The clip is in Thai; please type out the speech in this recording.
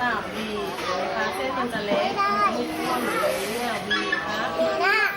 ล่าบีนะคะเส้นมันจะเล็กมีข้อหนูเนี่ยบีครับ